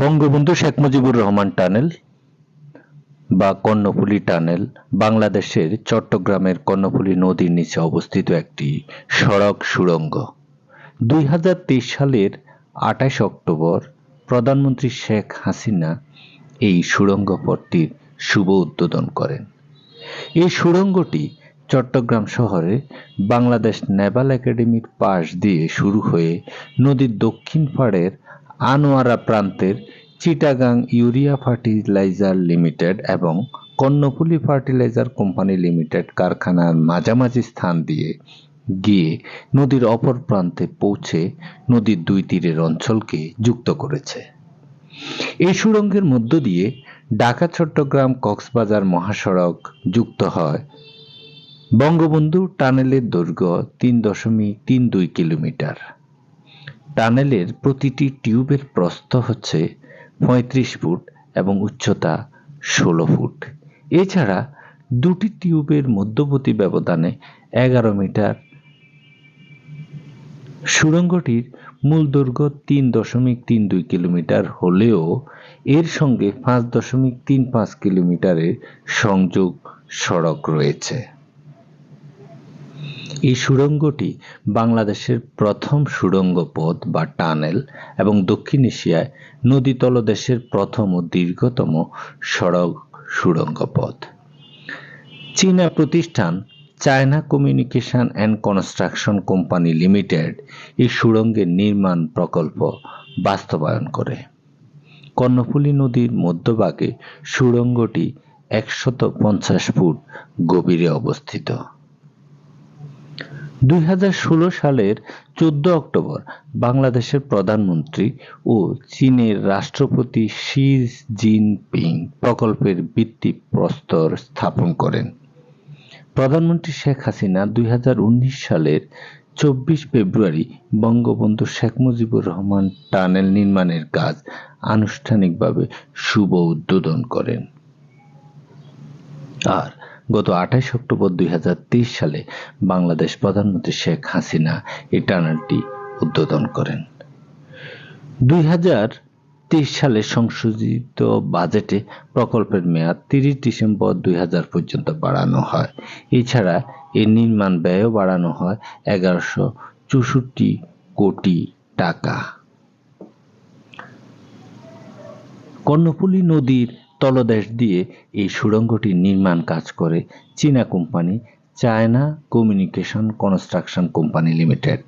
Bangabandhu Sheikh Mujibur Rahman tunnel বা Karnaphuli tunnel, বাংলাদেশের চট্টগ্রামের কর্ণফুলী নদীর নিচে অবস্থিত একটি সড়ক সুড়ঙ্গ। দুই সালের আঠাশ অক্টোবর প্রধানমন্ত্রী শেখ হাসিনা এই সুড়ঙ্গ পথটির শুভ উদ্বোধন করেন। এই সুড়ঙ্গটি চট্টগ্রাম শহরে বাংলাদেশ নেভাল একাডেমির পাশ দিয়ে শুরু হয়ে নদীর দক্ষিণ পাড়ের আনোয়ারা প্রান্তের চিটাগাং ইউরিয়া ফার্টিলাইজার লিমিটেড এবং কর্ণফুলী ফার্টিলাইজার কোম্পানি লিমিটেড কারখানার মাঝামাঝি স্থান দিয়ে গিয়ে নদীর অপর প্রান্তে পৌঁছে নদীর দুই তীরের অঞ্চলকে যুক্ত করেছে। এই সুড়ঙ্গের মধ্য দিয়ে ঢাকা, চট্টগ্রাম, কক্সবাজার মহাসড়ক যুক্ত হয়। বঙ্গবন্ধু টানেলের দৈর্ঘ্য তিন দশমিক তিন দুই কিলোমিটার। টানেলের প্রতিটি টিউবের প্রস্থ হচ্ছে পঁয়ত্রিশ ফুট এবং উচ্চতা ষোলো ফুট। এছাড়া দুটি টিউবের মধ্যবর্তী ব্যবধানে এগারো মিটার। সুড়ঙ্গটির মূল দৈর্ঘ্য তিন দশমিক তিন দুই কিলোমিটার হলেও এর সঙ্গে পাঁচ দশমিক তিন পাঁচ কিলোমিটারের সংযোগ সড়ক রয়েছে। এই সুড়ঙ্গটি বাংলাদেশের প্রথম সুড়ঙ্গ পথ বা টানেল এবং দক্ষিণ এশিয়ায় নদী তলদেশের প্রথম ও দীর্ঘতম সড়ক সুড়ঙ্গ পথ চীনা প্রতিষ্ঠান China communication and construction company limited এই সুড়ঙ্গের নির্মাণ প্রকল্প বাস্তবায়ন করে। কর্ণফুলী নদীর মধ্যভাগে সুড়ঙ্গটি একশত পঞ্চাশ ফুট গভীরে অবস্থিত। দুই হাজার ষোলো সালের চোদ্দ অক্টোবর বাংলাদেশের প্রধানমন্ত্রী ও চীনের রাষ্ট্রপতি শি জিনপিং প্রকল্পের ভিত্তি প্রস্তর স্থাপন করেন। প্রধানমন্ত্রী শেখ হাসিনা দুই হাজার উনিশ সালের চব্বিশ ফেব্রুয়ারি বঙ্গবন্ধু শেখ মুজিবুর রহমান টানেল নির্মাণের কাজ আনুষ্ঠানিকভাবে শুভ উদ্বোধন করেন। আর গত আঠাশ অক্টোবর দুই হাজার তেইশ সালে বাংলাদেশ প্রধানমন্ত্রী শেখ হাসিনা এই টানেলটি উদ্বোধন করেন। দুই তেইশ সালে সংশোধিত বাজেটে প্রকল্পের মেয়াদ তিরিশ ডিসেম্বর দুই হাজার পর্যন্ত বাড়ানো হয়। এছাড়া এর নির্মাণ ব্যয়ও বাড়ানো হয় এগারোশো চৌষট্টি কোটি টাকা। কর্ণফুলী নদীর তলদেশ দিয়ে এই সুড়ঙ্গটির নির্মাণ কাজ করে চীনা company China communication construction company limited.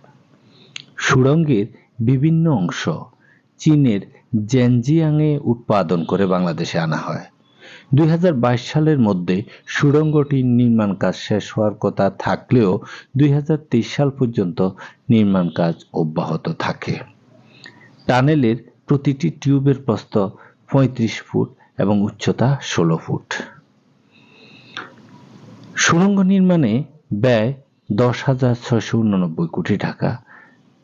সুড়ঙ্গের বিভিন্ন অংশ চীনের জেনজিয়াংয়ে উৎপাদন করে বাংলাদেশে আনা হয়। দুই হাজার বাইশ সালের মধ্যে সুড়ঙ্গটির নির্মাণ কাজ শেষ হওয়ার কথা থাকলেও দুই সাল পর্যন্ত নির্মাণ কাজ অব্যাহত থাকে। টানেলের প্রতিটি টিউবের প্রস্থ পঁয়ত্রিশ ফুট এবং উচ্চতা ষোলো ফুট। সুড়ঙ্গ নির্মাণে ব্যয় দশ হাজার ছয়শো উননব্বই কোটি টাকা।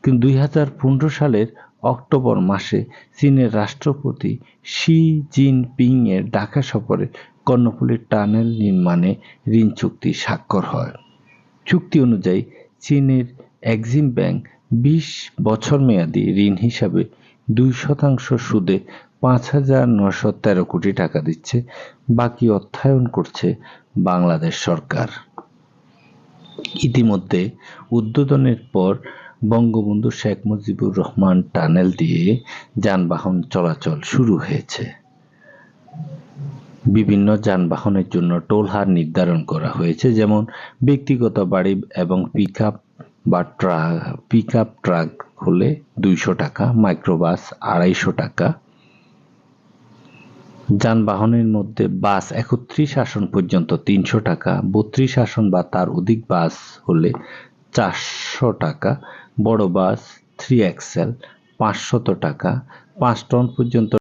কিন্তু দুই হাজার পনেরো সালের অক্টোবর মাসে চীনের রাষ্ট্রপতি শি জিনপিং এর ঢাকা সফরে কর্ণফুলী টানেল নির্মাণে ঋণ চুক্তি স্বাক্ষর হয়। চুক্তি অনুযায়ী চীনের এক্সিম ব্যাংক বিশ বছর মেয়াদী ঋণ হিসাবে দুই শতাংশ সুদে পাঁচ হাজার নশো তেরো কোটি টাকা দিচ্ছে, বাকি অর্থায়ন করছে বাংলাদেশ সরকার। ইতিমধ্যে উদ্বোধনের পর বঙ্গবন্ধু শেখ মুজিবুর রহমান টানেল দিয়ে যানবাহন চলাচল শুরু হয়েছে। বিভিন্ন যানবাহনের জন্য টোল হার নির্ধারণ করা হয়েছে, যেমন ব্যক্তিগত বাড়ি এবং পিক বা ট্রাক পিক ট্রাক হলে দুইশো টাকা, মাইক্রোবাস আড়াইশো টাকা যানবাহনের মধ্যে বাস একত্রিশ আসন পর্যন্ত তিনশো টাকা, বত্রিশ আসন বা তার অধিক বাস হলে চারশো টাকা, বড় বাস থ্রি এক্সেল পাঁচশত টাকা, পাঁচ টন পর্যন্ত